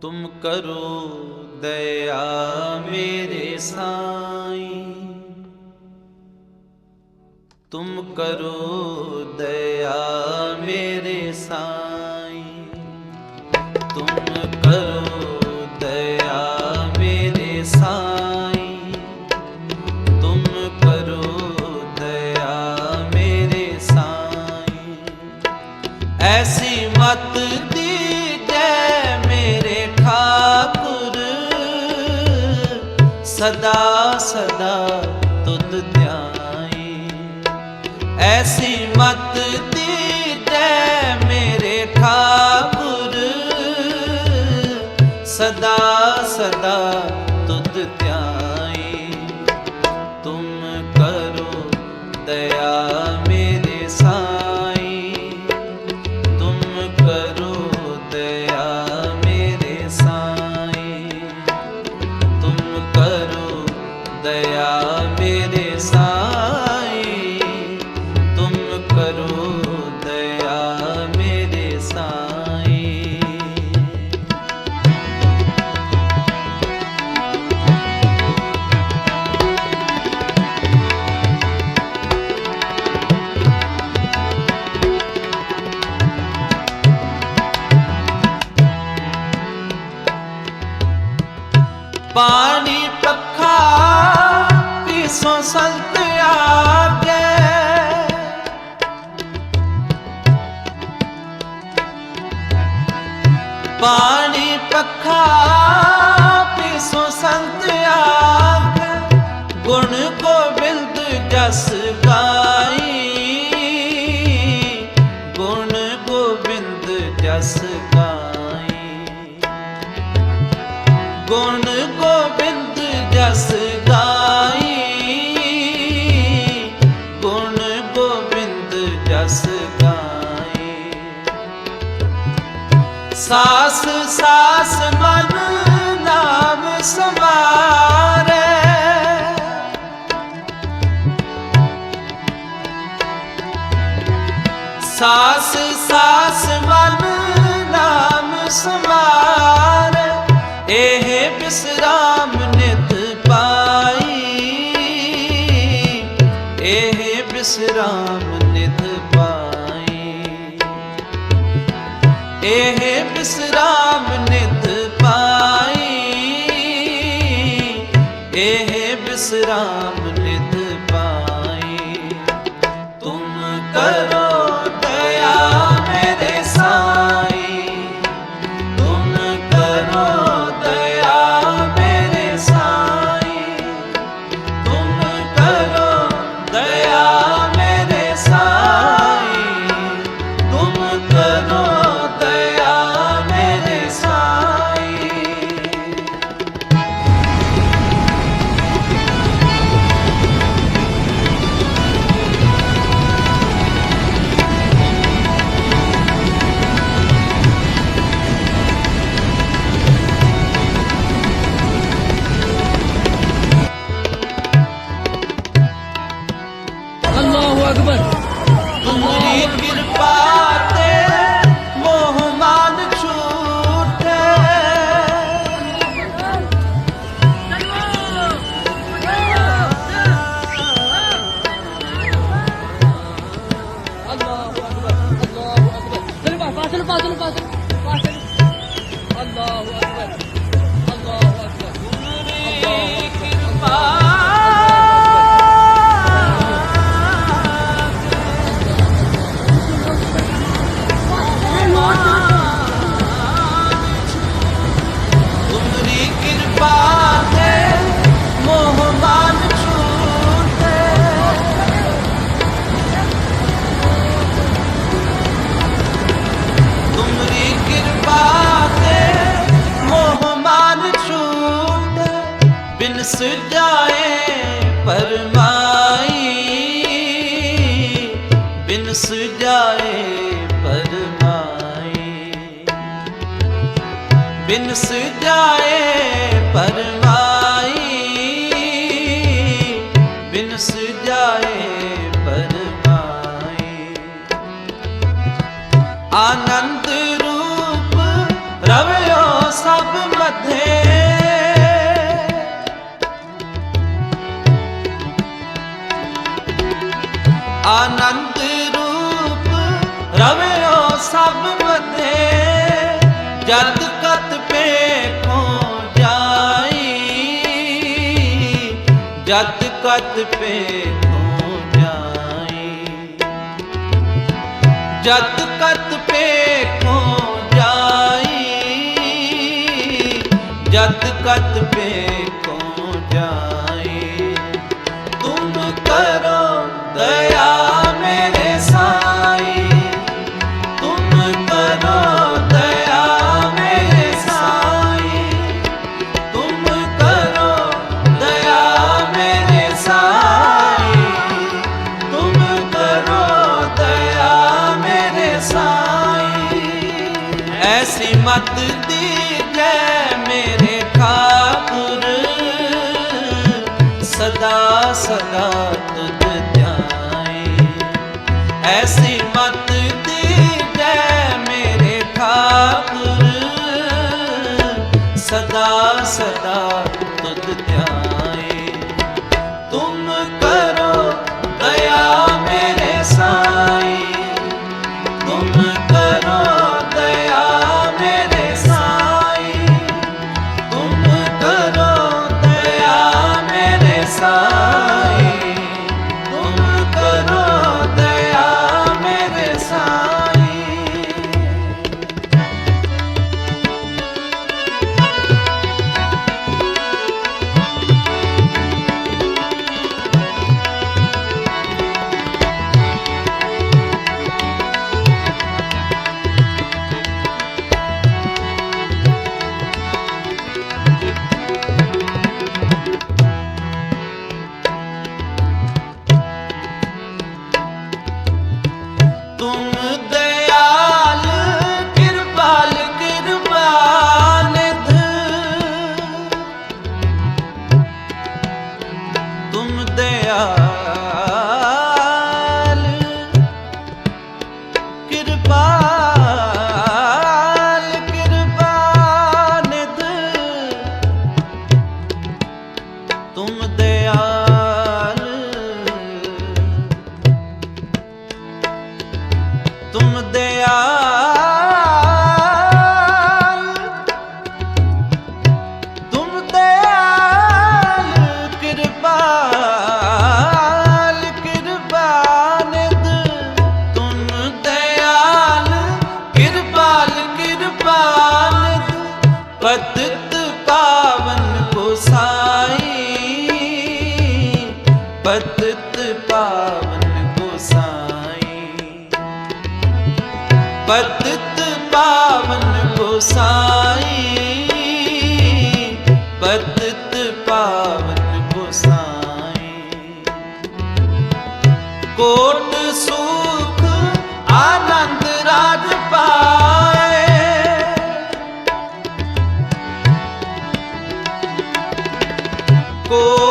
ਤੁਮ ਕਰੋ ਦਇਆ ਮੇਰੇ ਸਾਈਂ ਤੁਮ ਕਰੋ ਦਇਆ ਮੇਰੇ ਸਾਈਂ ਤੁਮ ਕਰੋ ਦਇਆ ਮੇਰੇ ਸਾਈਂ ਤੁਮ ਕਰੋ ਦਇਆ ਮੇਰੇ ਸਾਈਂ ਐਸੀ ਮਤ ਸਦਾ ਸਦਾ ਤੁਧ ਧਿਆਈ ਐਸੀ ਮਤ ਦੀਜੈ ਮੇਰੇ ਠਾਕੁਰ। ਸਦਾ ਸਦਾ ਪਾਣੀ ਪੱਖਾ ਪੀਸੋ ਸੰਤ ਆਗੇ। ਪਾਣੀ ਪੱਖਾ ਪੀਸੋ ਸੰਤ ਆਗੇ। ਗੁਣ ਗੋਬਿੰਦ ਜਸ ਗਾਈ। ਗੁਣ ਗੋਬਿੰਦ ਜਸ ਗਾਈ। ਗੁਣ ਸਾਸ ਸਾਸ ਮਨ ਨਾਮ ਸਮਾਰੇ ਸਾਸ ਸਾਸ ਮਨ ਨਾਮ ਸਮਾਰ ਇਹ ਬਿਸਰਾਮ ਨਿਤ ਪਾਈ। ਇਹ ਬਿਸਰਾਮ ਨਿਤ ਪਾਈ ਇਹ ਬਿਸਰਾ ਬਿਨ ਸੁਜਾਏ ਪਰਮਾਈ ਬਿਨ ਸੁਜਾਏ ਪਰਮਾਈ। ਬਿਨ ਸੁਜਾਏ ਸਭ ਬਤੇ ਜਲਦ ਪੇ ਕੋ ਜਾਈ? ਜਦ ਪੇ ਕੋ ਜਾਈ? ਜਦ ਕਤ ਪੇ ਕੋ ਜਾਈ? ਜਦ ਕਤ ਪੇ ਐਸੀ ਮਤ time. ਪਤਿਤ ਪਾਵਨ ਕੋ ਸਾਈ ਪਾਵਨ ਕੋ ਕੋਟ ਸੁਖ ਆਨੰਦ ਰਾਜ ਪਾਏ ਕੋਟ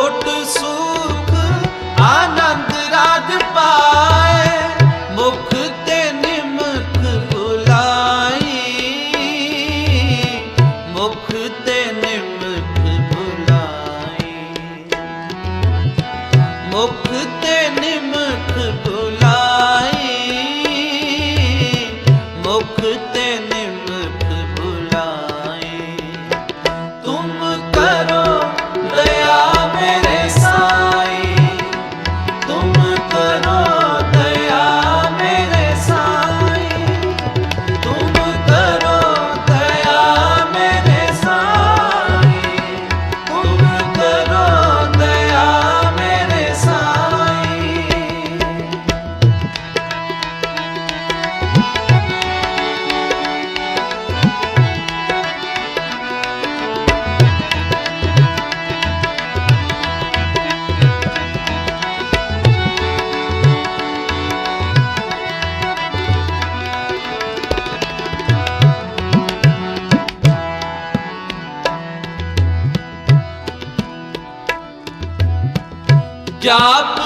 ਆਪ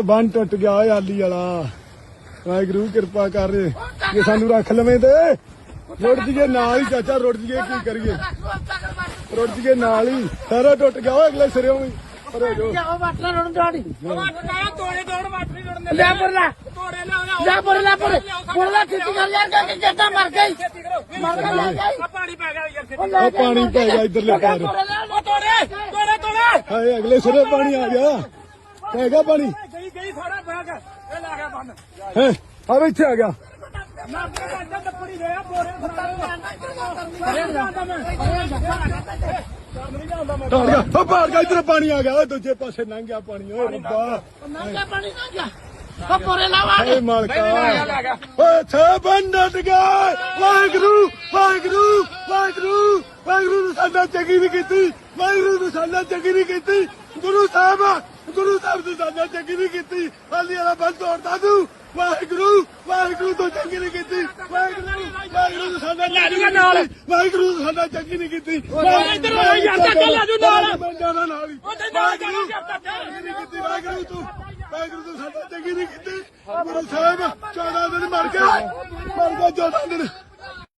ਉਹ ਬੰਨ ਟੁੱਟ ਗਿਆ ਓਏ ਆਲੀ ਵਾਲਾ। ਵਾਹਿਗੁਰੂ ਕਿਰਪਾ ਕਰ ਜੇ ਸਾਨੂੰ ਰੱਖ ਲਵੇਂ ਤੇ। ਰੁੜ ਜੀਏ ਨਾਲ ਹੀ ਚਾਚਾ ਰੁੜ ਜੀਏ ਕੀ ਕਰੀਏ। ਰੁੜ ਜੀਏ ਨਾਲ ਹੀ। ਸਾਰਾ ਟੁੱਟ ਗਿਆ ਓਏ ਅਗਲੇ ਸਿਰੇ ਵੀ। ਪਰੇ ਜੋ ਉਹ ਵਾਟਣਾ ਰੋਣ ਦਾੜੀ ਲੈ ਪਰ ਲੈ। ਲੈ ਪਰ ਲੈ ਪਰ। ਪਰ ਲੈ ਖਿੱਚ ਕਰ ਯਾਰ ਕਿ ਜੱਟਾ ਮਰ ਗਈ। ਮਰ ਗਿਆ ਲੈ ਗਈ। ਪਾਣੀ ਪੈ ਗਿਆ ਯਾਰ ਉਹ ਪਾਣੀ ਪੈ ਗਿਆ ਇਧਰਲੇ ਪਾਰ। ਤੋੜੇ ਤੋੜੇ ਤੋੜੇ। ਹਾਏ ਅਗਲੇ ਸਿਰੇ ਪਾਣੀ ਆ ਗਿਆ। ਪੈ ਗਿਆ ਪਾਣੀ। ਗਈ ਗਈ ਥੋੜਾ ਬੈਗ ਇਹ ਲਾ ਗਿਆ ਬੰਨ। ਹੈ ਆ ਇੱਥੇ ਆ ਗਿਆ। ਦੇ ਬੋਰੇ ਟਾੜ ਗਿਆ ਉਹ ਪਾੜ ਗਿਆ ਇਧਰ ਪਾਣੀ ਆ ਗਿਆ। ਓਏ ਦੂਜੇ ਪਾਸੇ ਲੰਘ ਗਿਆ ਪਾਣੀ ਓਏ ਰੱਬਾ। ਨੰਗਾ ਪਾਣੀ ਨਾ ਗਿਆ। ਉਹ ਪਰੇ ਲਾਵਾ। ਓਏ ਮਾਲਕਾ। ਓਏ ਛੇ ਬੰਦਟ ਗਏ ਵਾਹਿਗੁਰੂ ਵਾਹਿਗੁਰੂ ਵਾਹਿਗੁਰੂ ਵਾਹਿਗੁਰੂ ਨੇ ਸਾਡਾ ਚੰਗੀ ਨਹੀਂ ਕੀਤੀ। ਵਾਹਿਗੁਰੂ ਨੇ ਸਾਡਾ ਚੰਗੀ ਨਹੀਂ ਕੀਤੀ। ਗੁਰੂ ਸਾਹਿਬ ਗੁਰੂ ਸਾਹਿਬ ਨੇ ਸਾਡਾ ਚੰਗੀ ਨਹੀਂ ਕੀਤੀ। ਹਾਲੀ ਵਾਲਾ ਬੰਦ ਤੋੜਦਾ ਤੂੰ ਵਾਹਿਗੁਰੂ ਵਾਹਿਗੁਰੂ ਤੋਂ ਚੰਗੀ ਨਹੀਂ ਕੀਤੀ। ਵਾਹਿਗੁਰੂ ਵਾਹਿਗੁਰੂ ਨੇ ਸਾਡਾ ਚੰਗੀ ਨਹੀਂ ਕੀਤੀ। ਵਾਹਿਗੁਰੂ ਸਾਡਾ ਚੰਗੀ ਨਹੀਂ ਕੀਤੀ। ਇੱਧਰ ਆ ਯਾਰ, ਚਾਚਾ ਲੈ ਜਾਊ ਨਾਲ। ਮੈਂ ਜਾਣਾ ਨਾਲ ਹੀ। ਉਹਦੇ ਨਾਲ ਜਾਣਾ ਚਾਚਾ। ਚੰਗੀ ਨਹੀਂ ਕੀਤੀ। ਵਾਹਿਗੁਰੂ ਤੂੰ ਵਾਹਿਗੁਰੂ ਤੂੰ ਸਾਡਾ ਚੰਗੀ ਨਹੀਂ ਕੀਤੀ। ਗੁਰੂ ਸਾਹਿਬ 14 ਦਿਨ ਮਰ ਗਿਆ ਮਰ ਗਿਆ 14 ਦਿਨ।